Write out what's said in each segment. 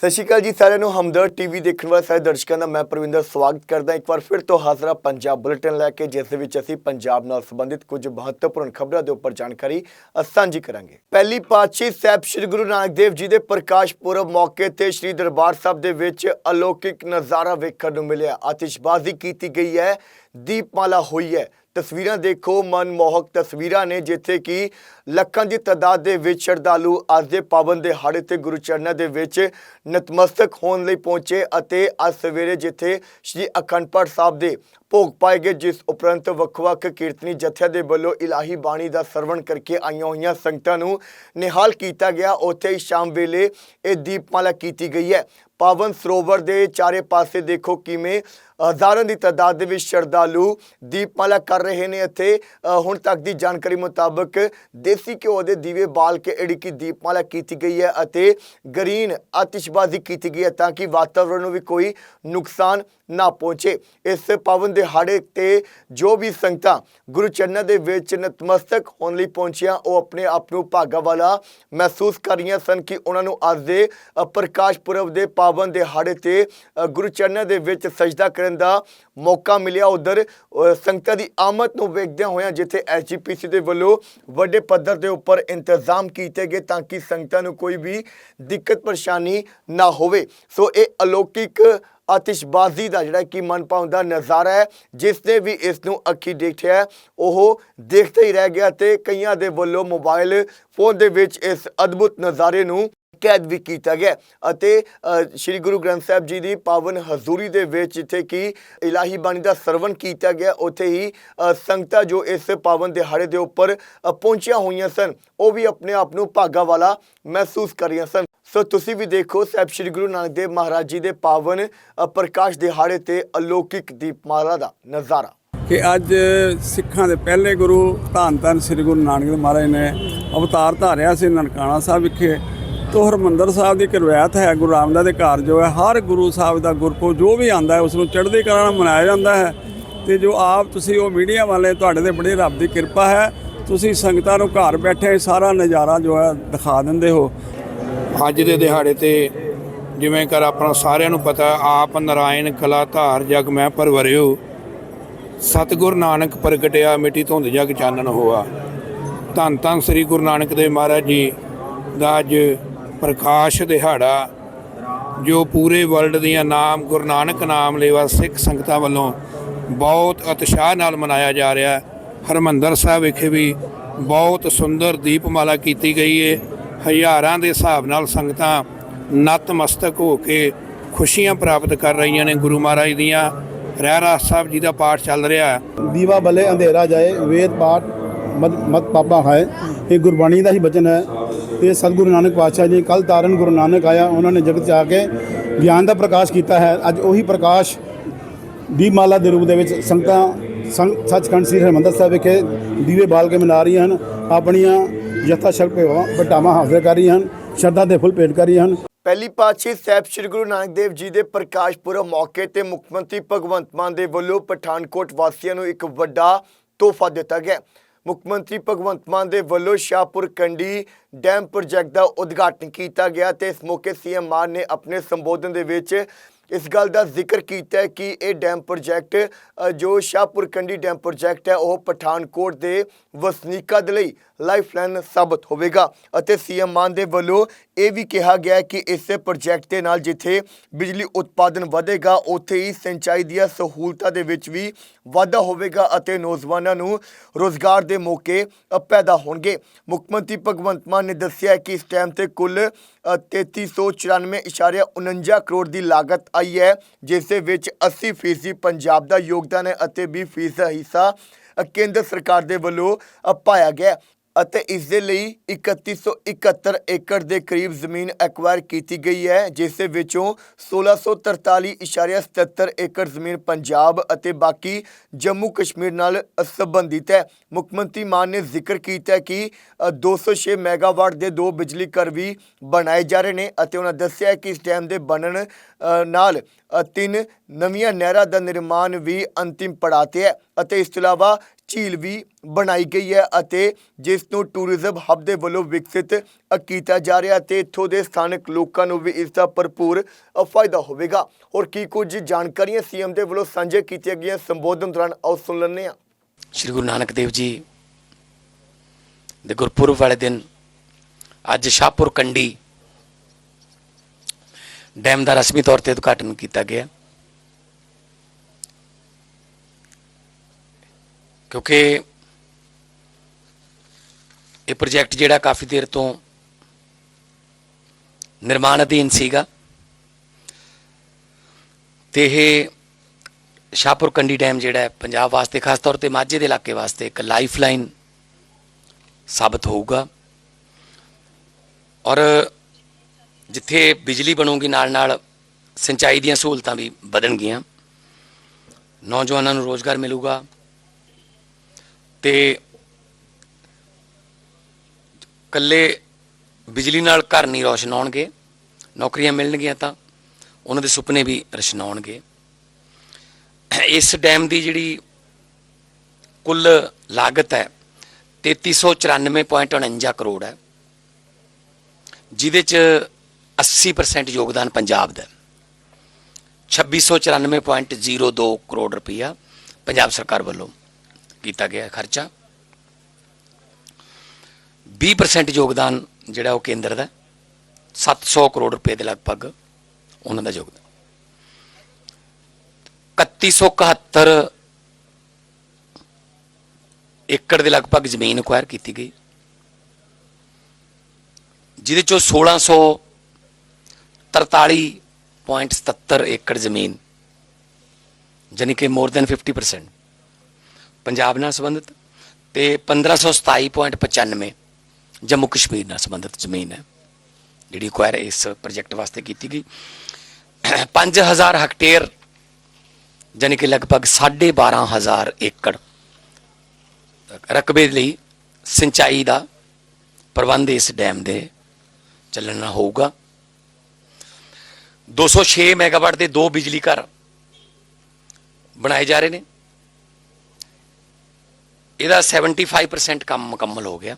ਸਤਿ ਸ਼੍ਰੀ ਅਕਾਲ ਜੀ, ਸਾਰਿਆਂ ਨੂੰ ਹਮਦਰਦ ਟੀਵੀ ਦੇਖਣ ਵਾਲੇ ਸਾਰੇ ਦਰਸ਼ਕਾਂ ਦਾ ਮੈਂ ਪ੍ਰਵਿੰਦਰ ਸਵਾਗਤ ਕਰਦਾ ਇੱਕ ਵਾਰ ਫਿਰ ਤੋਂ ਹਾਜ਼ਰਾ ਪੰਜਾਬ ਬੁਲੇਟਿਨ ਲੈ ਕੇ, ਜਿਸ ਵਿੱਚ ਅਸੀਂ ਪੰਜਾਬ ਨਾਲ ਸੰਬੰਧਿਤ ਕੁਝ ਮਹੱਤਵਪੂਰਨ ਖਬਰਾਂ ਦੇ ਉੱਪਰ ਜਾਣਕਾਰੀ ਸਾਂਝੀ ਕਰਾਂਗੇ। ਪਹਿਲੀ ਪਾਤਸ਼ਾਹੀ ਸਾਹਿਬ ਸ੍ਰੀ ਗੁਰੂ ਨਾਨਕ ਦੇਵ ਜੀ ਦੇ ਪ੍ਰਕਾਸ਼ ਪੁਰਬ ਮੌਕੇ ਤੇ ਸ੍ਰੀ ਦਰਬਾਰ ਸਾਹਿਬ ਦੇ ਵਿੱਚ ਅਲੌਕਿਕ ਨਜ਼ਾਰਾ ਵੇਖਣ ਨੂੰ ਮਿਲਿਆ। ਆਤਿਸ਼ਬਾਜ਼ੀ ਕੀਤੀ ਗਈ ਹੈ, ਦੀਪਮਾਲਾ ਹੋਈ ਹੈ। ਤਸਵੀਰਾਂ ਦੇਖੋ, ਮਨਮੋਹਕ ਤਸਵੀਰਾਂ ਨੇ ਜਿੱਥੇ ਕਿ ਲੱਖਾਂ ਦੀ ਤਾਦਾਦ ਦੇ ਵਿੱਚ ਸ਼ਰਧਾਲੂ ਅੱਜ ਦੇ ਪਾਵਨ ਦਿਹਾੜੇ ਤੇ ਗੁਰੂ ਚਰਨਾਂ ਦੇ ਵਿੱਚ ਨਤਮਸਤਕ ਹੋਣ ਲਈ ਪਹੁੰਚੇ ਅਤੇ ਅੱਜ ਸਵੇਰੇ ਜਿੱਥੇ ਸ੍ਰੀ ਅਖੰਡ ਪਾਠ ਸਾਹਿਬ ਦੇ ਭੋਗ ਪਾਏ ਗਏ, ਜਿਸ ਉਪਰੰਤ ਵੱਖ-ਵੱਖ ਕੀਰਤਨੀ ਜਥਿਆਂ ਦੇ ਵੱਲੋਂ ਇਲਾਹੀ ਬਾਣੀ ਦਾ ਸਰਵਣ ਕਰਕੇ ਆਈਆਂ ਹੋਈਆਂ ਸੰਗਤਾਂ ਨੂੰ ਨਿਹਾਲ ਕੀਤਾ ਗਿਆ। ਉੱਥੇ ਹੀ ਸ਼ਾਮ ਵੇਲੇ ਇਹ ਦੀਪਮਾਲਾ ਕੀਤੀ ਗਈ ਹੈ। ਪਾਵਨ ਸਰੋਵਰ ਦੇ ਚਾਰੇ ਪਾਸੇ ਦੇਖੋ ਕਿਵੇਂ ਹਜ਼ਾਰਾਂ ਦੀ ਤਾਦਾਦ ਦੇ ਵਿੱਚ ਸ਼ਰਧਾਲੂ ਦੀਪਮਾਲਾ ਕਰ ਰਹੇ ਨੇ ਅਤੇ ਹੁਣ ਤੱਕ ਦੀ ਜਾਣਕਾਰੀ ਮੁਤਾਬਕ ਦੇਸੀ ਘਿਓ ਦੇ ਦੀਵੇ ਬਾਲ ਕੇ ਜਿਹੜੀ ਕਿ ਦੀਪਮਾਲਾ ਕੀਤੀ ਗਈ ਹੈ ਅਤੇ ਗਰੀਨ ਆਤਿਸ਼ਬਾਜ਼ੀ ਕੀਤੀ ਗਈ ਹੈ ਤਾਂ ਕਿ ਵਾਤਾਵਰਣ ਨੂੰ ਵੀ ਕੋਈ ਨੁਕਸਾਨ ਨਾ ਪਹੁੰਚੇ। ਇਸ ਪਾਵਨ ਦਿਹਾੜੇ ਤੇ ਜੋ ਵੀ ਸੰਗਤਾਂ ਗੁਰੂ ਚਰਨਾਂ ਦੇ ਵਿੱਚ ਨਤਮਸਤਕ ਹੋਣ ਲਈ ਪਹੁੰਚੀਆਂ, ਉਹ ਆਪਣੇ ਆਪ ਨੂੰ ਭਾਗਾ ਵਾਲਾ ਮਹਿਸੂਸ ਕਰ ਰਹੀਆਂ ਸਨ ਕਿ ਉਹਨਾਂ ਨੂੰ ਅੱਜ ਦੇ ਪ੍ਰਕਾਸ਼ ਪੁਰਬ ਦੇ ਪਾਵਨ ਦਿਹਾੜੇ ਤੇ ਗੁਰੂ ਚਰਨਾਂ ਦੇ ਵਿੱਚ ਸਜਦਾ ਕਰਨ ਦਾ ਮੌਕਾ ਮਿਲਿਆ। ਉਧਰ ਸੰਗਤਾਂ ਦੀ ਆਮਦ ਨੂੰ ਵੇਖਦਿਆਂ ਹੋਇਆਂ ਜਿੱਥੇ ਐਸਜੀਪੀਸੀ ਦੇ ਵੱਲੋਂ ਵੱਡੇ ਪੱਧਰ ਦੇ ਉੱਪਰ ਇੰਤਜ਼ਾਮ ਕੀਤੇ ਗਏ ਤਾਂ ਕਿ ਸੰਗਤਾਂ ਨੂੰ ਕੋਈ ਵੀ ਦਿੱਕਤ ਪਰੇਸ਼ਾਨੀ ਨਾ ਹੋਵੇ। ਸੋ ਇਹ ਅਲੌਕਿਕ ਆਤਿਸ਼ਬਾਜ਼ੀ ਦਾ ਜਿਹੜਾ ਕਿ ਮਨ ਭਾਉਂਦਾ ਨਜ਼ਾਰਾ ਹੈ, ਜਿਸ ਨੇ ਵੀ ਇਸ ਨੂੰ ਅੱਖੀ ਦੇਖਿਆ ਉਹ ਦੇਖਦਾ ਹੀ ਰਹਿ ਗਿਆ ਤੇ ਕਈਆਂ ਦੇ ਵੱਲੋਂ ਮੋਬਾਈਲ ਫੋਨ ਦੇ ਵਿੱਚ ਇਸ ਅਦਭੁਤ ਨਜ਼ਾਰੇ ਨੂੰ ਕੈਦ ਵੀ ਕੀਤਾ ਗਿਆ ਅਤੇ ਸ੍ਰੀ ਗੁਰੂ ਗ੍ਰੰਥ ਸਾਹਿਬ ਜੀ ਦੀ ਪਾਵਨ ਹਜ਼ੂਰੀ ਦੇ ਵਿੱਚ ਜਿੱਥੇ ਕਿ ਇਲਾਹੀ ਬਾਣੀ ਦਾ ਸਰਵਣ ਕੀਤਾ ਗਿਆ, ਉੱਥੇ ਹੀ ਸੰਗਤਾਂ ਜੋ ਇਸ ਪਾਵਨ ਦਿਹਾੜੇ ਦੇ ਉੱਪਰ ਪਹੁੰਚੀਆਂ ਹੋਈਆਂ ਸਨ, ਉਹ ਵੀ ਆਪਣੇ ਆਪ ਨੂੰ ਭਾਗਾ ਵਾਲਾ ਮਹਿਸੂਸ ਕਰ ਰਹੀਆਂ ਸਨ। ਸੋ ਤੁਸੀਂ ਵੀ ਦੇਖੋ ਸਾਹਿਬ ਸ੍ਰੀ ਗੁਰੂ ਨਾਨਕ ਦੇਵ ਮਹਾਰਾਜ ਜੀ ਦੇ ਪਾਵਨ ਪ੍ਰਕਾਸ਼ ਦਿਹਾੜੇ ਤੇ ਅਲੌਕਿਕ ਦੀਪਮਾਲਾ ਦਾ ਨਜ਼ਾਰਾ। ਕਿ ਅੱਜ ਸਿੱਖਾਂ ਦੇ ਪਹਿਲੇ ਗੁਰੂ ਧੰਨ ਧੰਨ ਸ੍ਰੀ ਗੁਰੂ ਨਾਨਕ ਦੇਵ ਮਹਾਰਾਜ ਨੇ ਅਵਤਾਰ ਧਾਰਿਆ ਸੀ ਨਨਕਾਣਾ ਸਾਹਿਬ ਵਿਖੇ। ਤੋ ਹਰਮੰਦਰ ਸਾਹਿਬ ਦੀ ਇੱਕ ਰਵਾਇਤ ਹੈ, ਗੁਰੂ ਰਾਮਦਾਸ ਦੇ ਘਰ ਜੋ ਹੈ, ਹਰ ਗੁਰੂ ਸਾਹਿਬ ਦਾ ਗੁਰਪੁਰਬ ਜੋ ਵੀ ਆਂਦਾ ਹੈ ਉਸ ਨੂੰ ਚੜ੍ਹਦੀ ਕਲਾ ਨਾਲ ਮਨਾਇਆ ਜਾਂਦਾ ਹੈ। ਤੇ ਜੋ ਆਪ ਤੁਸੀਂ ਉਹ ਮੀਡੀਆ ਵਾਲੇ, ਤੁਹਾਡੇ ਤੇ ਬੜੀ ਰੱਬ ਦੀ ਕਿਰਪਾ ਹੈ। ਤੁਸੀਂ ਸੰਗਤਾਂ ਨੂੰ ਘਰ ਬੈਠੇ ਸਾਰਾ ਨਜ਼ਾਰਾ ਜੋ ਹੈ, ਦਿਖਾ ਦਿੰਦੇ ਹੋ। ਅੱਜ ਦੇ ਦਿਹਾੜੇ ਤੇ ਜਿਵੇਂ ਕਰ ਆਪਣਾ ਸਾਰਿਆਂ ਨੂੰ ਪਤਾ, ਆਪ ਨਰਾਇਣ ਕਲਾ ਧਾਰ ਜਗ ਮੈਂ ਪਰਵਰਿਓ। ਸਤਿਗੁਰ ਨਾਨਕ ਪ੍ਰਗਟਿਆ, ਮਿੱਟੀ ਧੁੰਦ ਜਗ ਚਾਨਣ ਹੋਆ। ਧੰਨ ਧੰਨ ਸ੍ਰੀ ਗੁਰੂ ਨਾਨਕ ਦੇਵ ਮਹਾਰਾਜ ਜੀ ਦਾ ਅੱਜ ਪ੍ਰਕਾਸ਼ ਦਿਹਾੜਾ, ਜੋ ਪੂਰੇ ਵਰਲਡ ਦੀਆਂ ਨਾਮ, ਗੁਰੂ ਨਾਨਕ ਨਾਮ ਲੇਵਾ ਸਿੱਖ ਸੰਗਤਾਂ ਵੱਲੋਂ ਬਹੁਤ ਉਤਸ਼ਾਹ ਨਾਲ ਮਨਾਇਆ ਜਾ ਰਿਹਾ ਹੈ। ਹਰਮੰਦਰ ਸਾਹਿਬ ਵਿਖੇ ਵੀ ਬਹੁਤ ਸੁੰਦਰ ਦੀਪਮਾਲਾ ਕੀਤੀ ਗਈ ਹੈ ਹਜ਼ਾਰਾਂ ਦੇ ਹਿਸਾਬ ਨਾਲ ਸੰਗਤਾਂ ਨਤਮਸਤਕ ਹੋ ਕੇ ਖੁਸ਼ੀਆਂ ਪ੍ਰਾਪਤ ਕਰ ਰਹੀਆਂ ਨੇ ਗੁਰੂ ਮਹਾਰਾਜ ਦੀਆਂ। ਰਹਿ ਰਹਿਰਾਸ ਸਾਹਿਬ ਜੀ ਦਾ ਪਾਠ ਚੱਲ ਰਿਹਾ ਦੀਵਾ ਬਲੇ ਅੰਧੇਰਾ ਜਾਏ, ਵੇਦ ਪਾਠ ਮਤ ਮਤ ਪਾਪਾ ਹੈ। ਇਹ ਗੁਰਬਾਣੀ ਦਾ ਹੀ ਬਚਨ ਹੈ। ਤੇ ਸਤਿਗੁਰੂ ਨਾਨਕ ਪਾਤਸ਼ਾਹ ਜੀ ਕੱਲ ਤਾਰਨ ਗੁਰੂ ਨਾਨਕ ਆਇਆ, ਉਹਨਾਂ ਨੇ ਜਗਤ 'ਚ ਆ ਕੇ ਗਿਆਨ ਦਾ ਪ੍ਰਕਾਸ਼ ਕੀਤਾ ਹੈ। ਅੱਜ ਉਹੀ ਪ੍ਰਕਾਸ਼ ਦੀਪਮਾਲਾ ਦੇ ਰੂਪ ਦੇ ਵਿੱਚ ਸੰਗਤਾਂ, ਸੰਗ, ਸੱਚਖੰਡ ਸ੍ਰੀ ਹਰਿਮੰਦਰ ਸਾਹਿਬ ਵਿਖੇ ਦੀਵੇ ਬਾਲ ਕੇ ਮਨਾ ਰਹੀਆਂ ਹਨ, ਆਪਣੀਆਂ ਯਥਾ ਸ਼ਕਤੀ ਬਟਾਵਾਂ ਹਾਜ਼ਰ ਕਰ ਰਹੀਆਂ ਹਨ, ਸ਼ਰਧਾ ਦੇ ਫੁੱਲ ਭੇਟ ਕਰ ਰਹੀਆਂ ਹਨ। ਪਹਿਲੀ ਪਾਤਸ਼ਾਹੀ ਸਾਹਿਬ ਸ੍ਰੀ ਗੁਰੂ ਨਾਨਕ ਦੇਵ ਜੀ ਦੇ ਪ੍ਰਕਾਸ਼ ਪੁਰਬ ਮੌਕੇ ਤੇ ਮੁੱਖ ਮੰਤਰੀ ਭਗਵੰਤ ਮਾਨ ਦੇ ਵੱਲੋਂ ਪਠਾਨਕੋਟ ਵਾਸੀਆਂ ਨੂੰ ਇੱਕ ਵੱਡਾ ਤੋਹਫਾ ਦਿੱਤਾ ਗਿਆ। ਮੁੱਖ ਮੰਤਰੀ ਭਗਵੰਤ ਮਾਨ ਦੇ ਵੱਲੋਂ ਸ਼ਾਹਪੁਰ ਕੰਡੀ ਡੈਮ ਪ੍ਰੋਜੈਕਟ ਦਾ ਉਦਘਾਟਨ ਕੀਤਾ ਗਿਆ ਤੇ ਇਸ ਮੌਕੇ ਸੀਐਮ ਮਾਨ ਨੇ ਆਪਣੇ ਸੰਬੋਧਨ ਦੇ ਵਿੱਚ ਇਸ ਗੱਲ ਦਾ ਜ਼ਿਕਰ ਕੀਤਾ ਕਿ ਇਹ ਡੈਮ ਪ੍ਰੋਜੈਕਟ ਜੋ ਸ਼ਾਹਪੁਰ ਕੰਡੀ ਡੈਮ ਪ੍ਰੋਜੈਕਟ ਹੈ ਉਹ ਪਠਾਨਕੋਟ ਦੇ ਵਸਨੀਕਾਂ ਦੇ ਲਈ ਲਾਈਫਲਾਈਨ ਸਾਬਤ ਹੋਵੇਗਾ ਅਤੇ ਸੀਐਮ ਮਾਨ ਦੇ ਵੱਲੋਂ ਇਹ ਵੀ ਕਿਹਾ ਗਿਆ ਕਿ ਇਸ ਪ੍ਰੋਜੈਕਟ ਦੇ ਨਾਲ ਜਿੱਥੇ ਬਿਜਲੀ ਉਤਪਾਦਨ ਵਧੇਗਾ ਉੱਥੇ ਹੀ ਸਿੰਚਾਈ ਦੀਆਂ ਸਹੂਲਤਾਂ ਦੇ ਵਿੱਚ ਵੀ ਵਾਧਾ ਹੋਵੇਗਾ ਅਤੇ ਨੌਜਵਾਨਾਂ ਨੂੰ ਰੋਜ਼ਗਾਰ ਦੇ ਮੌਕੇ ਪੈਦਾ ਹੋਣਗੇ। ਮੁੱਖ ਮੰਤਰੀ ਭਗਵੰਤ ਮਾਨ ਨੇ ਦੱਸਿਆ ਕਿ ਇਸ ਟਾਈਮ ਤੇ ਕੁੱਲ ਅ, 3394.49 ਕਰੋੜ ਦੀ ਲਾਗਤ ਆਈ ਹੈ, ਜਿਸ ਦੇ ਵਿੱਚ 80% ਪੰਜਾਬ ਦਾ ਯੋਗਦਾਨ ਹੈ ਅਤੇ 20% ਹਿੱਸਾ ਕੇਂਦਰ ਸਰਕਾਰ ਦੇ ਵੱਲੋਂ ਪਾਇਆ ਗਿਆ ਅਤੇ ਇਸ ਦੇ ਲਈ 3171 ਏਕੜ ਦੇ ਕਰੀਬ ਜ਼ਮੀਨ ਐਕਵਾਇਰ ਕੀਤੀ ਗਈ ਹੈ ਜਿਸ ਦੇ ਵਿੱਚੋਂ 1643.77 ਏਕੜ ਜ਼ਮੀਨ ਪੰਜਾਬ ਅਤੇ ਬਾਕੀ ਜੰਮੂ ਕਸ਼ਮੀਰ ਨਾਲ ਸੰਬੰਧਿਤ ਹੈ। ਮੁੱਖ ਮੰਤਰੀ ਮਾਨ ਨੇ ਜ਼ਿਕਰ ਕੀਤਾ ਹੈ ਕਿ ਅ, 206 ਮੈਗਾਵਾਟ ਦੇ ਦੋ ਬਿਜਲੀ ਘਰ ਵੀ ਬਣਾਏ ਜਾ ਰਹੇ ਨੇ ਅਤੇ ਉਹਨਾਂ ਦੱਸਿਆ ਕਿ ਇਸ ਡੈਮ ਦੇ ਬਣਨ ਨਾਲ ਤਿੰਨ ਨਵੀਆਂ ਨਹਿਰਾਂ ਦਾ ਨਿਰਮਾਣ ਵੀ ਅੰਤਿਮ ਪੜਾਅ ਤੇ ਹੈ ਅਤੇ ਇਸ ਤੋਂ ਇਲਾਵਾ ਝੀਲ ਵੀ ਬਣਾਈ ਗਈ ਹੈ ਅਤੇ ਜਿਸ ਨੂੰ ਟੂਰਿਜ਼ਮ ਹੱਬ ਦੇ ਵੱਲੋਂ ਵਿਕਸਿਤ ਕੀਤਾ ਜਾ ਰਿਹਾ ਤੇ ਇੱਥੋਂ ਦੇ ਸਥਾਨਕ ਲੋਕਾਂ ਨੂੰ ਵੀ ਇਸ ਦਾ ਭਰਪੂਰ ਫਾਇਦਾ ਹੋਵੇਗਾ। ਔਰ ਕੀ ਕੁਝ ਜਾਣਕਾਰੀਆਂ ਸੀਐਮ ਦੇ ਵੱਲੋਂ ਸਾਂਝੇ ਕੀਤੀਆਂ ਗਈਆਂ ਸੰਬੋਧਨ ਦੌਰਾਨ ਆਓ ਸੁਣ ਲੈਂਦੇ ਹਾਂ। ਸ਼੍ਰੀ ਗੁਰੂ ਨਾਨਕ ਦੇਵ ਜੀ ਦੇ ਗੁਰਪੁਰਬ ਵਾਲੇ ਦਿਨ ਅੱਜ ਸ਼ਾਹਪੁਰ ਕੰਡੀ ਡੈਮ ਦਾ ਰਸਮੀ ਤੌਰ ਤੇ ਉਦਘਾਟਨ ਕੀਤਾ ਗਿਆ। ਕਿਉਂਕਿ ਇਹ ਪ੍ਰੋਜੈਕਟ ਜਿਹੜਾ ਕਾਫੀ ਦੇਰ ਤੋਂ ਨਿਰਮਾਣ ਅਧੀਨ ਸੀਗਾ ਤੇ ਇਹ ਸ਼ਾਹਪੁਰ ਕੰਡੀ ਡੈਮ ਜਿਹੜਾ ਹੈ, ਪੰਜਾਬ ਵਾਸਤੇ, ਖਾਸ ਤੌਰ ਤੇ ਮਾਝੇ ਦੇ ਇਲਾਕੇ ਵਾਸਤੇ ਇੱਕ ਲਾਈਫਲਾਈਨ ਸਾਬਤ ਹੋਊਗਾ। ਔਰ ਜਿੱਥੇ ਬਿਜਲੀ ਬਣੂਗੀ ਨਾਲ ਨਾਲ ਸਿੰਚਾਈ ਦੀਆਂ ਸਹੂਲਤਾਂ ਵੀ ਵਧਣਗੀਆਂ। ਨੌਜਵਾਨਾਂ ਨੂੰ ਰੋਜ਼ਗਾਰ ਮਿਲੂਗਾ। ਤੇ ਕੱਲੇ ਬਿਜਲੀ ਨਾਲ ਘਰ ਨਹੀਂ ਰੋਸ਼ਨ ਹੋਣਗੇ, ਨੌਕਰੀਆਂ ਮਿਲਣਗੀਆਂ ਤਾਂ ਉਹਨਾਂ ਦੇ ਸੁਪਨੇ ਵੀ ਰਸ਼ਨਾਉਣਗੇ ਇਸ ਡੈਮ ਦੀ ਜਿਹੜੀ ਕੁੱਲ ਲਾਗਤ ਹੈ 3394.49 ਕਰੋੜ ਹੈ, ਜਿਹਦੇ ਚ 80% ਯੋਗਦਾਨ ਪੰਜਾਬ ਦਾ ਹੈ। 2694.02 ਕਰੋੜ ਰੁਪਈਆ ਪੰਜਾਬ ਸਰਕਾਰ ਵੱਲੋਂ ਕੀਤਾ ਗਿਆ ਖਰਚਾ। 20% ਯੋਗਦਾਨ ਜਿਹੜਾ ਉਹ ਕੇਂਦਰ ਦਾ ਹੈ। 700 ਕਰੋੜ ਰੁਪਏ ਦੇ ਲਗਭਗ ਉਹਨਾਂ ਦਾ ਯੋਗਦਾਨ। 3171 ਏਕੜ ਦੇ ਲਗਭਗ ਜ਼ਮੀਨ ਅਕਵਾਇਰ ਕੀਤੀ ਗਈ। ਜਿਹਦੇ ਚੋਂ 1643.77 ਏਕੜ ਜ਼ਮੀਨ, ਜਾਣੀ ਕਿ ਮੋਰ ਦੈਨ 50% ਪੰਜਾਬ ਨਾਲ ਸੰਬੰਧਿਤ ਤੇ 1527.95 ਜੰਮੂ ਕਸ਼ਮੀਰ ਨਾਲ ਸੰਬੰਧਿਤ ਜ਼ਮੀਨ ਹੈ, ਜਿਹੜੀ ਅਕਵਾਇਰ ਇਸ ਪ੍ਰੋਜੈਕਟ ਵਾਸਤੇ ਕੀਤੀ ਗਈ। 5000 ਹੈਕਟੇਅਰ ਜਾਣੀ ਕਿ ਲਗਭਗ 12500 ਏਕੜ ਰਕਬੇ ਲਈ ਸਿੰਚਾਈ ਦਾ ਪ੍ਰਬੰਧ ਇਸ ਡੈਮ ਦੇ ਚੱਲਣ ਨਾਲ ਹੋਊਗਾ। 206 ਮੈਗਾਵਾਟ ਦੇ ਦੋ ਬਿਜਲੀ ਘਰ ਬਣਾਏ ਜਾ ਰਹੇ ਨੇ। ਇਹਦਾ 75% ਕੰਮ ਮੁਕੰਮਲ ਹੋ ਗਿਆ।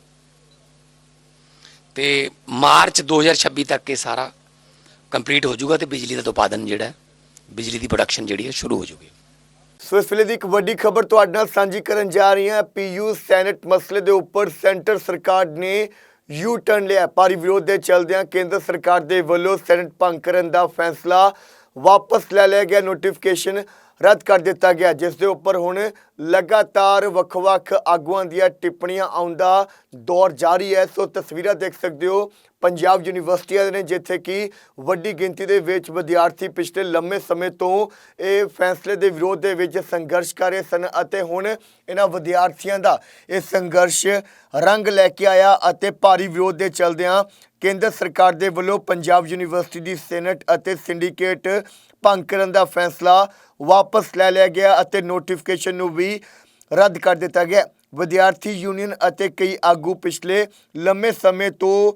ਤੇ ਮਾਰਚ 2026 ਤੱਕ ਇਹ ਸਾਰਾ ਕੰਪਲੀਟ ਹੋ ਜਾਊਗਾ ਤੇ ਬਿਜਲੀ ਦਾ ਉਤਪਾਦਨ ਜਿਹੜਾ ਬਿਜਲੀ ਦੀ ਪ੍ਰੋਡਕਸ਼ਨ ਜਿਹੜੀ ਹੈ, ਸ਼ੁਰੂ ਹੋ ਜਾਊਗੀ। ਸੋ ਇਸ ਵੇਲੇ ਦੀ ਇੱਕ ਵੱਡੀ ਖਬਰ ਤੁਹਾਡੇ ਨਾਲ ਸਾਂਝੀ ਕਰਨ ਜਾ ਰਹੀ ਹਾਂ। ਪੀਯੂ ਸੈਨੇਟ ਮਸਲੇ ਦੇ ਉੱਪਰ ਸੈਂਟਰ ਸਰਕਾਰ ਨੇ ਯੂ ਟਰਨ ਲਿਆ। ਭਾਰੀ ਵਿਰੋਧ ਦੇ ਚਲਦਿਆਂ ਕੇਂਦਰ ਸਰਕਾਰ ਦੇ ਵੱਲੋਂ ਸੈਨੇਟ ਭੰਗ ਕਰਨ ਦਾ ਫੈਸਲਾ ਵਾਪਸ ਲੈ ਲਿਆ ਗਿਆ। ਨੋਟੀਫਿਕੇਸ਼ਨ ਰੱਦ ਕਰ ਦਿੱਤਾ ਗਿਆ ਜਿਸ ਦੇ ਉੱਪਰ ਹੁਣ ਲਗਾਤਾਰ ਵੱਖ-ਵੱਖ ਆਗੂਆਂ ਦੀਆਂ ਟਿੱਪਣੀਆਂ ਆਉਂਦਾ ਦੌਰ ਜਾਰੀ ਹੈ। ਸੋ ਤਸਵੀਰਾਂ ਦੇਖ ਸਕਦੇ ਹੋ ਪੰਜਾਬ ਯੂਨੀਵਰਸਿਟੀਆਂ ਦੇ ਨੇ, ਜਿੱਥੇ ਕਿ ਵੱਡੀ ਗਿਣਤੀ ਦੇ ਵਿੱਚ ਵਿਦਿਆਰਥੀ ਪਿਛਲੇ ਲੰਮੇ ਸਮੇਂ ਤੋਂ ਇਹ ਫੈਸਲੇ ਦੇ ਵਿਰੋਧ ਦੇ ਵਿੱਚ ਸੰਘਰਸ਼ ਕਰ ਰਹੇ ਸਨ ਅਤੇ ਹੁਣ ਇਹਨਾਂ ਵਿਦਿਆਰਥੀਆਂ ਦਾ ਇਹ ਸੰਘਰਸ਼ ਰੰਗ ਲੈ ਕੇ ਆਇਆ ਅਤੇ ਭਾਰੀ ਵਿਰੋਧ ਦੇ ਚਲਦਿਆਂ ਕੇਂਦਰ ਸਰਕਾਰ ਦੇ ਵੱਲੋਂ ਪੰਜਾਬ ਯੂਨੀਵਰਸਿਟੀ ਦੀ ਸੈਨੇਟ ਅਤੇ ਸਿੰਡੀਕੇਟ ਭੰਗ ਕਰਨ ਦਾ ਫੈਸਲਾ ਵਾਪਸ ਲੈ ਲਿਆ ਗਿਆ ਅਤੇ ਨੋਟੀਫਿਕੇਸ਼ਨ ਨੂੰ ਵੀ ਰੱਦ ਕਰ ਦਿੱਤਾ ਗਿਆ। ਵਿਦਿਆਰਥੀ ਯੂਨੀਅਨ ਅਤੇ ਕਈ ਆਗੂ ਪਿਛਲੇ ਲੰਮੇ ਸਮੇਂ ਤੋਂ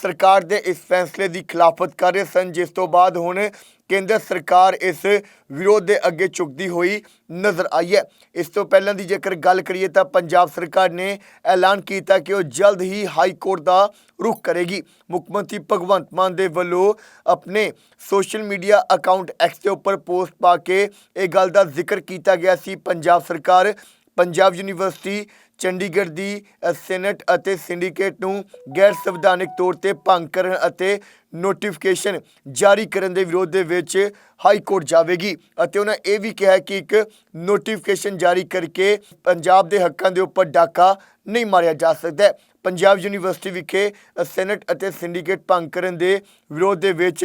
ਸਰਕਾਰ ਦੇ ਇਸ ਫੈਸਲੇ ਦੀ ਖਿਲਾਫਤ ਕਰ ਰਹੇ ਸਨ, ਜਿਸ ਤੋਂ ਬਾਅਦ ਹੁਣ ਕੇਂਦਰ ਸਰਕਾਰ ਇਸ ਵਿਰੋਧ ਦੇ ਅੱਗੇ ਝੁਕਦੀ ਹੋਈ ਨਜ਼ਰ ਆਈ ਹੈ। ਇਸ ਤੋਂ ਪਹਿਲਾਂ ਦੀ ਜੇਕਰ ਗੱਲ ਕਰੀਏ ਤਾਂ ਪੰਜਾਬ ਸਰਕਾਰ ਨੇ ਐਲਾਨ ਕੀਤਾ ਕਿ ਉਹ ਜਲਦ ਹੀ ਹਾਈ ਕੋਰਟ ਦਾ ਰੁਖ ਕਰੇਗੀ। ਮੁੱਖ ਮੰਤਰੀ ਭਗਵੰਤ ਮਾਨ ਦੇ ਵੱਲੋਂ ਆਪਣੇ ਸੋਸ਼ਲ ਮੀਡੀਆ ਅਕਾਊਂਟ ਐਕਸ ਦੇ ਉੱਪਰ ਪੋਸਟ ਪਾ ਕੇ ਇਹ ਗੱਲ ਦਾ ਜ਼ਿਕਰ ਕੀਤਾ ਗਿਆ ਸੀ। ਪੰਜਾਬ ਸਰਕਾਰ ਪੰਜਾਬ ਯੂਨੀਵਰਸਿਟੀ ਚੰਡੀਗੜ੍ਹ ਦੀ ਅ, ਸੈਨੇਟ ਅਤੇ ਸਿੰਡੀਕੇਟ ਨੂੰ ਗੈਰ ਸੰਵਿਧਾਨਕ ਤੌਰ ਤੇ ਭੰਗ ਕਰਨ ਅਤੇ ਨੋਟੀਫਿਕੇਸ਼ਨ ਜਾਰੀ ਕਰਨ ਦੇ ਵਿਰੋਧ ਦੇ ਵਿੱਚ ਹਾਈ ਕੋਰਟ ਜਾਵੇਗੀ। ਅਤੇ ਉਹਨਾਂ ਇਹ ਵੀ ਕਿਹਾ ਕਿ ਇੱਕ ਨੋਟੀਫਿਕੇਸ਼ਨ ਜਾਰੀ ਕਰਕੇ ਪੰਜਾਬ ਦੇ ਹੱਕਾਂ ਦੇ ਉੱਪਰ ਡਾਕਾ ਨਹੀਂ ਮਾਰਿਆ ਜਾ ਸਕਦਾ। ਪੰਜਾਬ ਯੂਨੀਵਰਸਿਟੀ ਵਿਖੇ ਅ, ਸੈਨੇਟ ਅਤੇ ਸਿੰਡੀਕੇਟ ਭੰਗ ਕਰਨ ਦੇ ਵਿਰੋਧ ਦੇ ਵਿੱਚ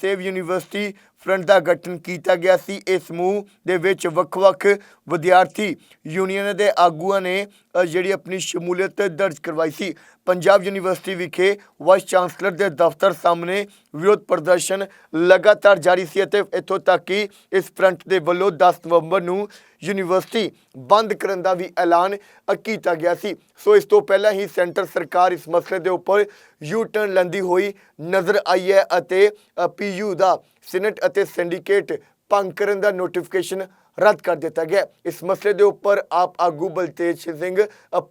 ਸੇਵ ਯੂਨੀਵਰਸਿਟੀ ਫਰੰਟ ਦਾ ਗਠਨ ਕੀਤਾ ਗਿਆ ਸੀ। ਇਸ ਸਮੂਹ ਦੇ ਵਿੱਚ ਵੱਖ-ਵੱਖ ਵਿਦਿਆਰਥੀ ਯੂਨੀਅਨ ਦੇ ਆਗੂਆਂ ਨੇ ਜਿਹੜੀ ਆਪਣੀ ਸ਼ਮੂਲੀਅਤ ਦਰਜ ਕਰਵਾਈ ਸੀ। ਪੰਜਾਬ ਯੂਨੀਵਰਸਿਟੀ ਵਿਖੇ ਵਾਈਸ ਚਾਂਸਲਰ ਦੇ ਦਫ਼ਤਰ ਸਾਹਮਣੇ ਵਿਰੋਧ ਪ੍ਰਦਰਸ਼ਨ ਲਗਾਤਾਰ ਜਾਰੀ ਸੀ ਅਤੇ ਇੱਥੋਂ ਤੱਕ ਕਿ ਇਸ ਫਰੰਟ ਦੇ ਵੱਲੋਂ 10 ਨਵੰਬਰ ਨੂੰ ਯੂਨੀਵਰਸਿਟੀ ਬੰਦ ਕਰਨ ਦਾ ਵੀ ਐਲਾਨ ਕੀਤਾ ਗਿਆ ਸੀ। ਸੋ ਇਸ ਤੋਂ ਪਹਿਲਾਂ ਹੀ ਸੈਂਟਰ ਸਰਕਾਰ ਇਸ ਮਸਲੇ ਦੇ ਉੱਪਰ ਯੂ ਟਰਨ ਲੈਂਦੀ ਹੋਈ ਨਜ਼ਰ ਆਈ ਹੈ ਅਤੇ ਪੀਯੂ ਦਾ ਸੈਨੇਟ ਅਤੇ ਸਿੰਡੀਕੇਟ ਭੰਗ ਕਰਨ ਦਾ ਨੋਟੀਫਿਕੇਸ਼ਨ ਰੱਦ ਕਰ ਦਿੱਤਾ ਗਿਆ। ਇਸ ਮਸਲੇ ਦੇ ਉੱਪਰ ਆਪ ਆਗੂ ਬਲਤੇਜ ਸਿੰਘ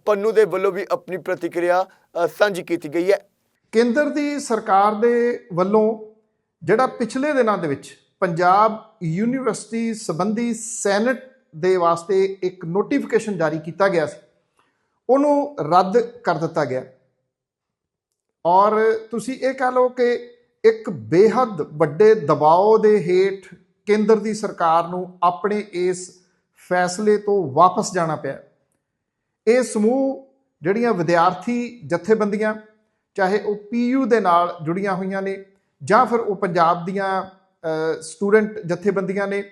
ਪੰਨੂ ਦੇ ਵੱਲੋਂ ਵੀ ਆਪਣੀ ਪ੍ਰਤੀਕਿਰਿਆ ਸਾਂਝੀ ਕੀਤੀ ਗਈ ਹੈ। ਕੇਂਦਰ ਦੀ ਸਰਕਾਰ ਦੇ ਵੱਲੋਂ ਜਿਹੜਾ ਪਿਛਲੇ ਦਿਨਾਂ ਦੇ ਵਿੱਚ ਪੰਜਾਬ ਯੂਨੀਵਰਸਿਟੀ ਸੰਬੰਧੀ ਸੈਨੇਟ ਦੇ ਵਾਸਤੇ ਇੱਕ ਨੋਟੀਫਿਕੇਸ਼ਨ ਜਾਰੀ ਕੀਤਾ ਗਿਆ ਸੀ, ਉਹਨੂੰ ਰੱਦ ਕਰ ਦਿੱਤਾ ਗਿਆ। ਔਰ ਤੁਸੀਂ ਇਹ ਕਹ ਲਓ ਕਿ ਇੱਕ ਬੇਹੱਦ ਵੱਡੇ ਦਬਾਅ ਦੇ ਹੇਠ ਕੇਂਦਰ ਦੀ ਸਰਕਾਰ ਨੂੰ ਆਪਣੇ ਇਸ ਫੈਸਲੇ ਤੋਂ ਵਾਪਸ ਜਾਣਾ ਪਿਆ। ਇਹ ਸਮੂਹ ਜਿਹੜੀਆਂ ਵਿਦਿਆਰਥੀ ਜਥੇਬੰਦੀਆਂ, ਚਾਹੇ ਉਹ ਪੀਯੂ ਦੇ ਨਾਲ ਜੁੜੀਆਂ ਹੋਈਆਂ ਨੇ ਜਾਂ ਫਿਰ ਉਹ ਪੰਜਾਬ ਦੀਆਂ ਸਟੂਡੈਂਟ ਜਥੇਬੰਦੀਆਂ ਨੇ,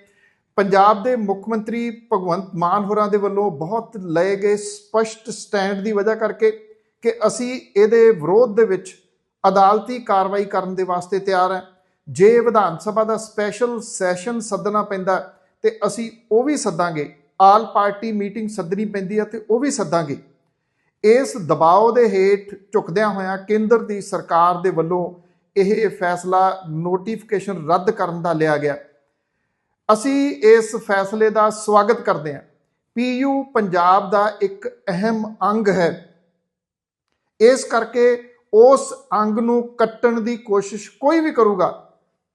ਪੰਜਾਬ ਦੇ ਮੁੱਖ ਮੰਤਰੀ ਭਗਵੰਤ ਮਾਨ ਹੋਰਾਂ ਦੇ ਵੱਲੋਂ ਬਹੁਤ ਲਏ ਗਏ ਸਪਸ਼ਟ ਸਟੈਂਡ ਦੀ ਵਜ੍ਹਾ ਕਰਕੇ ਕਿ ਅਸੀਂ ਇਹਦੇ ਵਿਰੋਧ ਦੇ ਵਿੱਚ ਅਦਾਲਤੀ ਕਾਰਵਾਈ ਕਰਨ ਦੇ ਵਾਸਤੇ ਤਿਆਰ ਹੈ। ਜੇ ਵਿਧਾਨ ਸਭਾ ਦਾ ਸਪੈਸ਼ਲ ਸੈਸ਼ਨ ਸੱਦਣਾ ਪੈਂਦਾ ਤੇ ਅਸੀਂ ਉਹ ਵੀ ਸੱਦਾਂਗੇ। ਆਲ ਪਾਰਟੀ ਮੀਟਿੰਗ ਸੱਦਣੀ ਪੈਂਦੀ ਹੈ ਤੇ ਉਹ ਵੀ ਸੱਦਾਂਗੇ। ਇਸ ਦਬਾਅ ਦੇ ਹੇਠ ਝੁਕਦਿਆਂ ਹੋਇਆਂ ਕੇਂਦਰ ਦੀ ਸਰਕਾਰ ਦੇ ਵੱਲੋਂ ਇਹ ਫੈਸਲਾ ਨੋਟੀਫਿਕੇਸ਼ਨ ਰੱਦ ਕਰਨ ਦਾ ਲਿਆ ਗਿਆ। ਅਸੀਂ ਇਸ ਫੈਸਲੇ ਦਾ ਸਵਾਗਤ ਕਰਦੇ ਹਾਂ। ਪੀਯੂ ਪੰਜਾਬ ਦਾ ਇੱਕ ਅਹਿਮ ਅੰਗ ਹੈ। ਇਸ ਕਰਕੇ ਉਸ ਅੰਗ ਨੂੰ ਕੱਟਣ ਦੀ ਕੋਸ਼ਿਸ਼ ਕੋਈ ਵੀ ਕਰੂਗਾ,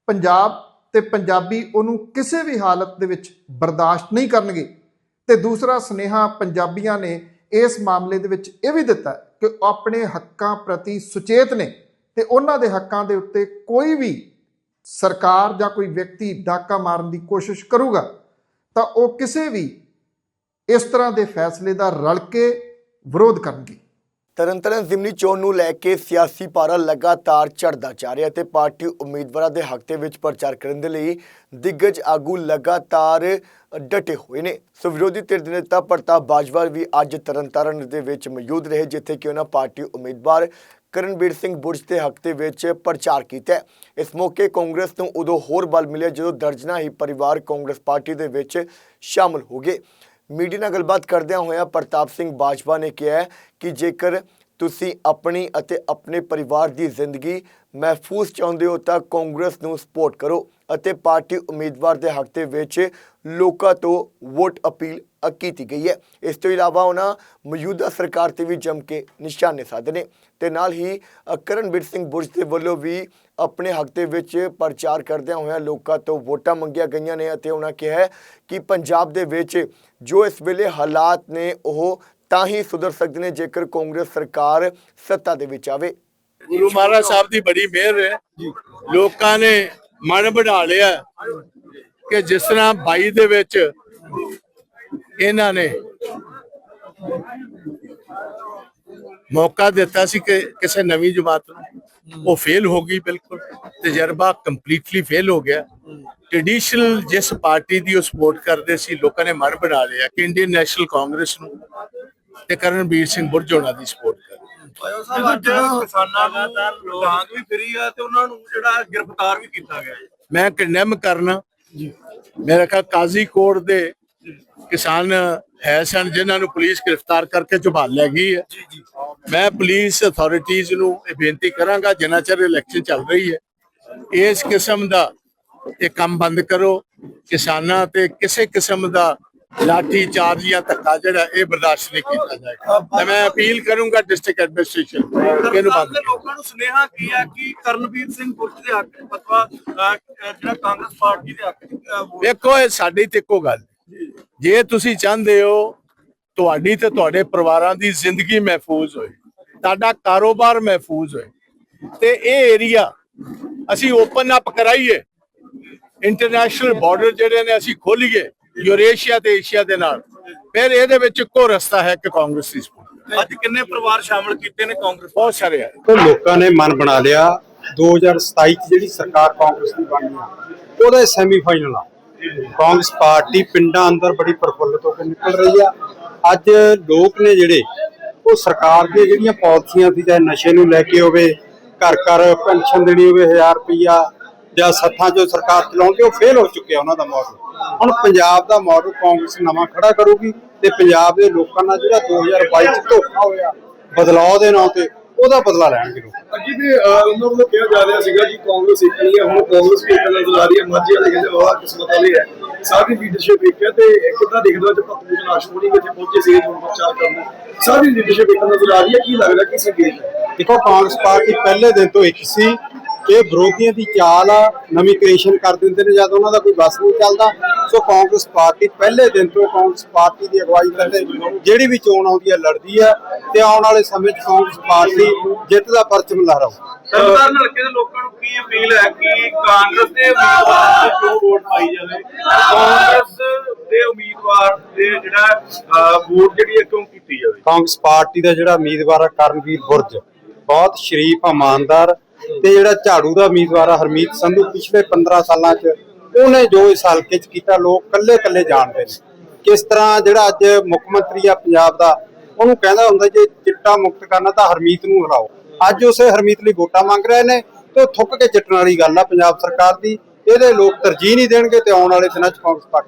ਪੰਜਾਬ ਤੇ ਪੰਜਾਬੀ ਉਹਨੂੰ ਕਿਸੇ ਵੀ ਹਾਲਤ ਦੇ ਵਿੱਚ ਬਰਦਾਸ਼ਤ ਨਹੀਂ ਕਰਨਗੇ। ਤੇ ਦੂਸਰਾ ਸੁਨੇਹਾ ਪੰਜਾਬੀਆਂ ਨੇ ਇਸ ਮਾਮਲੇ ਦੇ ਵਿੱਚ ਇਹ ਵੀ ਦਿੱਤਾ ਕਿ ਉਹ ਆਪਣੇ ਹੱਕਾਂ ਪ੍ਰਤੀ ਸੁਚੇਤ ਨੇ ਤੇ ਉਹਨਾਂ ਦੇ ਹੱਕਾਂ ਦੇ ਉੱਤੇ ਕੋਈ ਵੀ ਸਰਕਾਰ ਜਾਂ ਕੋਈ ਵਿਅਕਤੀ ਡਾਕਾ ਮਾਰਨ ਦੀ ਕੋਸ਼ਿਸ਼ ਕਰੂਗਾ, ਤਾਂ ਉਹ ਕਿਸੇ ਵੀ ਇਸ ਤਰ੍ਹਾਂ ਦੇ ਫੈਸਲੇ ਦਾ ਰਲ ਕੇ ਵਿਰੋਧ ਕਰਨਗੇ। ਤਰਨਤਾਰਨ ਜ਼ਿਮਨੀ ਚੋਣ ਨੂੰ ਲੈ ਕੇ ਸਿਆਸੀ ਪਾਰਾ ਲਗਾਤਾਰ ਚੜ੍ਹਦਾ ਜਾ ਰਿਹਾ ਤੇ ਪਾਰਟੀ ਉਮੀਦਵਾਰਾਂ ਦੇ ਹੱਕ ਦੇ ਵਿੱਚ ਪ੍ਰਚਾਰ ਕਰਨ ਦੇ ਲਈ ਦਿੱਗਜ ਆਗੂ ਲਗਾਤਾਰ ਡਟੇ ਹੋਏ ਨੇ। ਸੋ ਵਿਰੋਧੀ ਧਿਰ ਦੇ ਨੇਤਾ ਪ੍ਰਤਾਪ ਬਾਜਵਾ ਵੀ ਅੱਜ ਤਰਨਤਾਰਨ ਦੇ ਵਿੱਚ ਮੌਜੂਦ ਰਹੇ, ਜਿੱਥੇ ਕਿ ਉਹਨਾਂ ਪਾਰਟੀ ਉਮੀਦਵਾਰ ਕਰਨਬੀਰ ਸਿੰਘ ਬੁਰਜ ਦੇ ਹੱਕ ਦੇ ਵਿੱਚ ਪ੍ਰਚਾਰ ਕੀਤਾ ਇਸ ਮੌਕੇ ਕਾਂਗਰਸ ਨੂੰ ਉਦੋਂ ਹੋਰ ਬਲ ਮਿਲਿਆ, ਜਦੋਂ ਦਰਜਨਾ ਹੀ ਪਰਿਵਾਰ ਕਾਂਗਰਸ ਪਾਰਟੀ ਦੇ ਵਿੱਚ ਸ਼ਾਮਲ ਹੋ ਗਏ। ਮੀਡੀਆ ਨਾਲ ਗੱਲਬਾਤ ਕਰਦਿਆਂ ਹੋਇਆਂ ਪ੍ਰਤਾਪ ਸਿੰਘ ਬਾਜਵਾ ਨੇ ਕਿਹਾ ਕਿ ਜੇਕਰ ਤੁਸੀਂ ਆਪਣੀ ਅਤੇ ਆਪਣੇ ਪਰਿਵਾਰ ਦੀ ਜ਼ਿੰਦਗੀ ਮਹਿਫੂਜ਼ ਚਾਹੁੰਦੇ ਹੋ ਤਾਂ ਕਾਂਗਰਸ ਨੂੰ ਸਪੋਰਟ ਕਰੋ। ਅਤੇ ਪਾਰਟੀ ਉਮੀਦਵਾਰ ਦੇ ਹੱਕ ਦੇ ਵਿੱਚ ਲੋਕਾਂ ਤੋਂ ਵੋਟ ਅਪੀਲ ਕੀਤੀ ਗਈ ਹੈ। ਇਸ ਤੋਂ ਇਲਾਵਾ ਉਹਨਾਂ ਮੌਜੂਦਾ ਸਰਕਾਰ ਤੇ ਵੀ ਜੰਮ ਕੇ ਨਿਸ਼ਾਨੇ ਸਾਧੇ ਨੇ ਤੇ ਨਾਲ ਹੀ ਕਰਨਵੀਰ ਸਿੰਘ ਬੁਰਜ ਦੇ ਵੱਲੋਂ ਵੀ ਆਪਣੇ ਹੱਕ ਦੇ ਵਿੱਚ ਪ੍ਰਚਾਰ ਕਰਦਿਆਂ ਹੋਇਆਂ ਲੋਕਾਂ ਤੋਂ ਵੋਟਾਂ ਮੰਗੀਆਂ ਗਈਆਂ ਨੇ ਅਤੇ ਉਹਨਾਂ ਕਿਹਾ ਕਿ ਪੰਜਾਬ ਦੇ ਵਿੱਚ ਜੋ ਇਸ ਵੇਲੇ ਹਾਲਾਤ ਨੇ ਉਹ ਤਾਂ ਹੀ ਸੁਧਰ ਸਕਦੇ ਨੇ ਜੇਕਰ ਕਾਂਗਰਸ ਸਰਕਾਰ ਸੱਤਾ ਦੇ ਵਿੱਚ ਆਵੇ। ਗੁਰੂ ਮਹਾਰਾਜ ਸਾਹਿਬ ਦੀ ਬੜੀ ਮਿਹਰ ਹੈ। ਲੋਕਾਂ ਨੇ ਮਨ ਬਣਾ ਲਿਆ ਕਿ ਜਿਸ ਤਰ੍ਹਾਂ 22 ਦੇ ਵਿੱਚ ਇਹਨਾਂ ਨੇ ਮੌਕਾ ਦਿੱਤਾ ਸੀ ਕਿ ਕਿਸੇ ਨਵੀਂ ਜਮਾਤ ਨੂੰ ਉਹ ਫੇਲ ਹੋ ਗਈ ਬਿਲਕੁਲ ਤਜਰਬਾ ਕੰਪਲੀਟਲੀ ਫੇਲ ਹੋ ਗਿਆ। ਟ੍ਰੈਡੀਸ਼ਨਲ ਜਿਸ ਪਾਰਟੀ ਦੀ ਉਹ ਸਪੋਰਟ ਕਰਦੇ ਸੀ ਲੋਕਾਂ ਨੇ ਮਨ ਬਣਾ ਲਿਆ ਕਿ ਇੰਡੀਅਨ ਨੈਸ਼ਨਲ ਕਾਂਗਰਸ ਨੂੰ ਤੇ ਕਰਨਵੀਰ ਸਿੰਘ ਬੁਰਜ ਹੋਣਾ ਦੀ ਸਪੋਰਟ ਸਾਹਿਬ ਅੱਜ ਕਿਸਾਨਾਂ ਨੂੰ ਡਾਂਗ ਵੀ ਫਿਰੀ ਆ ਤੇ ਉਹਨਾਂ ਨੂੰ ਜਿਹੜਾ ਗ੍ਰਿਫਤਾਰ ਵੀ ਕੀਤਾ ਗਿਆ ਹੈ ਮੈਂ ਕੰਡੈਮ ਕਰਨਾ। ਮੇਰਾ ਖਿਆਲ ਕਾਜ਼ੀ ਕੋਰਟ ਦੇ ਕਿਸਾਨ ਹੈ ਸਨ ਜਿਨ੍ਹਾਂ ਨੂੰ ਪੁਲਿਸ ਗ੍ਰਿਫਤਾਰ ਕਰਕੇ ਝੁਬਾਲ ਲੈ ਗਈ ਹੈ। ਮੈਂ ਪੁਲਿਸ ਅਥਾਰਟੀਆਂ ਨੂੰ ਇਹ ਬੇਨਤੀ ਕਰਾਂਗਾ ਜਿੰਨਾ ਚਿਰ ਇਲੈਕਸ਼ਨ ਚੱਲ ਰਹੀ ਹੈ ਇਸ ਕਿਸਮ ਦਾ ਇਹ ਕੰਮ ਬੰਦ ਕਰੋ। ਕਿਸਾਨਾਂ ਤੇ ਕਿਸੇ ਕਿਸਮ ਦਾ ਲਾਠੀ ਚਾਰਜ ਜਾਂ ਧੱਕਾ ਜਿਹੜਾ ਇਹ ਬਰਦਾਸ਼ਤ ਨਹੀਂ ਕੀਤਾ ਜਾਏਗਾ। ਤੇ ਮੈਂ ਅਪੀਲ ਕਰੂੰਗਾ ਡਿਸਟ੍ਰਿਕਟ ਐਡਮਿਨਿਸਟ੍ਰੇਸ਼ਨ ਕਿ ਇਹਨੂੰ ਸਰਕਾਰ ਬੰਦ ਲੋਕਾਂ ਨੂੰ ਸੁਨੇਹਾ ਕੀ ਹੈ ਕਿ ਕਰਨਵੀਰ ਸਿੰਘ ਬੁਰਜ ਦੇ ਹੱਕ ਫਤਵਾ ਜਿਹੜਾ ਕਾਂਗਰਸ ਪਾਰਟੀ ਦੇ ਹੱਕ ਵੇਖੋ ਇਹ ਸਾਡੀ ਤੇ ਇੱਕੋ ਗੱਲ। ਜੇ ਤੁਸੀਂ ਚਾਹੁੰਦੇ ਹੋ ਤੁਹਾਡੀ ਤੇ ਤੁਹਾਡੇ ਪਰਿਵਾਰਾਂ ਦੀ ਜ਼ਿੰਦਗੀ ਮਹਿਫੂਜ਼ ਹੋਏ ਤੁਹਾਡਾ ਕਾਰੋਬਾਰ ਮਹਿਫੂਜ਼ ਹੋਏ ਤੇ ਇਹ ਏਰੀਆ ਅਸੀਂ ਓਪਨ ਅਪ ਕਰਾਈਏ। ਇੰਟਰਨੈਸ਼ਨਲ ਬਾਰਡਰ ਜਿਹੜੇ ਨੇ ਅਸੀਂ ਖੋਲੀਏ। ਯੂਰੇਸ਼ੀਆ ਤੇ ਏਸ਼ੀਆ ਦੇ ਨਾਲ। ਫਿਰ ਇਹਦੇ ਵਿੱਚ ਇੱਕੋ ਰਸਤਾ ਹੈ ਕਿ ਕਾਂਗਰਸ ਦੀ support। ਅੱਜ ਕਿੰਨੇ ਪਰਿਵਾਰ ਸ਼ਾਮਲ ਕੀਤੇ ਨੇ ਕਾਂਗਰਸ ਬਹੁਤ ਸਾਰੇ ਹੈ ਤੋਂ ਲੋਕਾਂ ਨੇ ਮਨ ਬਣਾ ਲਿਆ 2027 ਚ ਜਿਹੜੀ ਸਰਕਾਰ ਕਾਂਗਰਸ ਦੀ ਬਣਨੀ ਆ ਉਹਦਾ ਸੈਮੀਫਾਈਨਲ ਆ। ਕਾਂਗਰਸ ਪਾਰਟੀ ਪਿੰਡਾਂ ਅੰਦਰ ਬੜੀ ਪ੍ਰਫੁੱਲਤ ਹੋ ਕੇ ਨਿਕਲ ਰਹੀ ਆ। ਅੱਜ ਲੋਕ ਨੇ ਜਿਹੜੇ ਉਹ ਸਰਕਾਰ ਦੀਆਂ ਜਿਹੜੀਆਂ ਪਾਲਿਸੀਆਂ ਸੀ ਚਾਹੇ ਨਸ਼ੇ ਨੂੰ ਲੈ ਕੇ ਹੋਵੇ ਘਰ ਘਰ ਪੈਨਸ਼ਨ ਦੇਣੀ ਹੋਵੇ 1000 ਰੁਪਈਆ ਜਾਂ ਸੱਥਾਂ ਜੋ ਸਰਕਾਰ ਚਲਾਉਂਦੀ ਉਹ ਫੇਲ ਹੋ ਚੁੱਕਿਆ ਉਹਨਾਂ ਦਾ ਮਾਡਲ ਹੁਣ ਪੰਜਾਬ ਦਾ ਮਾਡਲ ਕਾਂਗਰਸ ਨਵਾਂ ਖੜਾ ਕਰੂਗੀ ਤੇ ਪੰਜਾਬ ਦੇ ਲੋਕਾਂ ਨਾਲ ਜਿਹੜਾ 2022 ਚ ਧੋਖਾ ਹੋਇਆ ਬਦਲਾਅ ਦੇ ਨਾਂ ਤੇ ਉਹਦਾ ਬਦਲਾ ਲੈਣਗੇ ਲੋਕ ਅੱਗੇ ਵੀ ਉਹਨਾਂ ਵੱਲੋਂ ਕਿਹਾ ਜਾ ਰਿਹਾ ਸੀਗਾ ਕਿ ਕਾਂਗਰਸ ਇੱਕ ਨਹੀਂ ਹੈ ਹੁਣ ਕਾਂਗਰਸ ਵੀ ਇੱਕ ਨਜ਼ਰ ਆ ਰਹੀ ਹੈ ਮਾਝੇ ਵਾਲੇ ਕਹਿੰਦੇ ਵਾਹ ਕਿਸਮਤ ਵਾਲੇ ਹੈ। ਸਾਰੀ ਲੀਡਰਸ਼ਿਪ ਇੱਕ ਹੈ ਤੇ ਕਿੱਦਾਂ ਦੇਖਦੇ ਹੋ ਜੇ ਪਤਨੀ ਆਸ਼ਮੋਣੀ ਵਿੱਚ ਪਹੁੰਚੇ ਸੀ ਹੁਣ ਪ੍ਰਚਾਰ ਕਰਨ ਸਾਰੀ ਲੀਡਰਸ਼ਿਪ ਇੱਕ ਨਜ਼ਰ ਆ ਰਹੀ ਹੈ ਕੀ ਲੱਗਦਾ ਕੀ ਸੰਕੇਤ ਦੇਖੋ ਕਾਂਗਰਸ ਪਾਰਟੀ ਪਹਿਲੇ ਦਿਨ ਤੋਂ ਇੱਕ ਸੀ ਇਹ ਵਿਰੋਧੀਆਂ ਦੀ ਚਾਲ ਆ ਨਵੀਂ ਕ੍ਰੀਏਸ਼ਨ ਕਰ ਦਿੰਦੇ ਨੇ ਜਦ ਉਹਨਾਂ ਦਾ ਕੋਈ ਬਸ ਨਹੀਂ ਚੱਲਦਾ। ਸੋ ਕਾਂਗਰਸ ਪਾਰਟੀ ਪਹਿਲੇ ਦਿਨ ਤੋਂ ਕਾਂਗਰਸ ਪਾਰਟੀ ਦੀ ਅਗਵਾਈ ਥੱਲੇ ਜਿਹੜੀ ਵੀ ਚੋਣ ਆਉਂਦੀ ਹੈ ਲੜਦੀ ਹੈ ਤੇ ਆਉਣ ਵਾਲੇ ਸਮੇਂ 'ਚ ਕਾਂਗਰਸ ਪਾਰਟੀ ਜਿੱਤ ਦਾ ਪਰਚਮ ਲਹਿਰਾਊ ਤਰਨਤਾਰਨ ਹਲਕੇ ਦੇ ਲੋਕਾਂ ਨੂੰ ਕੀ ਅਪੀਲ ਹੈ ਕਿ ਕਾਂਗਰਸ ਦੇ ਉਮੀਦਵਾਰ ਨੂੰ ਕਿਉਂ ਵੋਟ ਪਾਈ ਜਾਵੇ? ਕਾਂਗਰਸ ਦੇ ਉਮੀਦਵਾਰ ਦੇ ਜਿਹੜਾ ਵੋਟ ਜਿਹੜੀ ਹੈ ਕਿਉਂ ਕੀਤੀ ਜਾਵੇ? ਕਾਂਗਰਸ ਪਾਰਟੀ ਦਾ ਜਿਹੜਾ ਉਮੀਦਵਾਰ ਹੈ ਕਰਨਵੀਰ ਬੁਰਜ। ਬਹੁਤ ਸ਼ਰੀਫ ਇਮਾਨਦਾਰ ਤੇ ਜਿਹੜਾ ਝਾੜੂ ਦਾ ਉਮੀਦਵਾਰ ਹੈ ਹਰਮੀਤ ਸੰਧੂ, ਪਿਛਲੇ 15 ਸਾਲਾਂ 'ਚ ਉਹਨੇ ਜੋ ਇਸ ਹਲਕੇ 'ਚ ਕੀਤਾ, ਲੋਕ ਕੱਲੇ-ਕੱਲੇ ਜਾਣਦੇ ਨੇ। ਕਿਸ ਤਰ੍ਹਾਂ ਜਿਹੜਾ ਅੱਜ ਮੁੱਖ ਮੰਤਰੀ ਆ ਪੰਜਾਬ ਦਾ, ਉਹਨੂੰ ਕਹਿੰਦਾ ਹੁੰਦਾ ਜੇ ਚਿੱਟਾ ਮੁਕਤ ਕਰਨਾ ਤਾਂ ਹਰਮੀਤ ਨੂੰ ਹਰਾਓ। ਅੱਜ ਉਸੇ ਹਰਮੀਤ ਲਈ ਵੋਟਾਂ ਮੰਗ ਰਹੇ ਨੇ ਤੇ ਉਹ ਥੁੱਕ ਕੇ ਚਿੱਟਣ ਵਾਲੀ ਗੱਲ ਆ ਪੰਜਾਬ ਸਰਕਾਰ ਦੀ। ਇਹਦੇ ਲੋਕ ਤਰਜੀਹ ਨਹੀਂ ਦੇਣਗੇ ਤੇ ਆਉਣ ਵਾਲੇ ਦਿਨਾਂ 'ਚ ਕਾਂਗਰਸ ਪਾਰਟੀ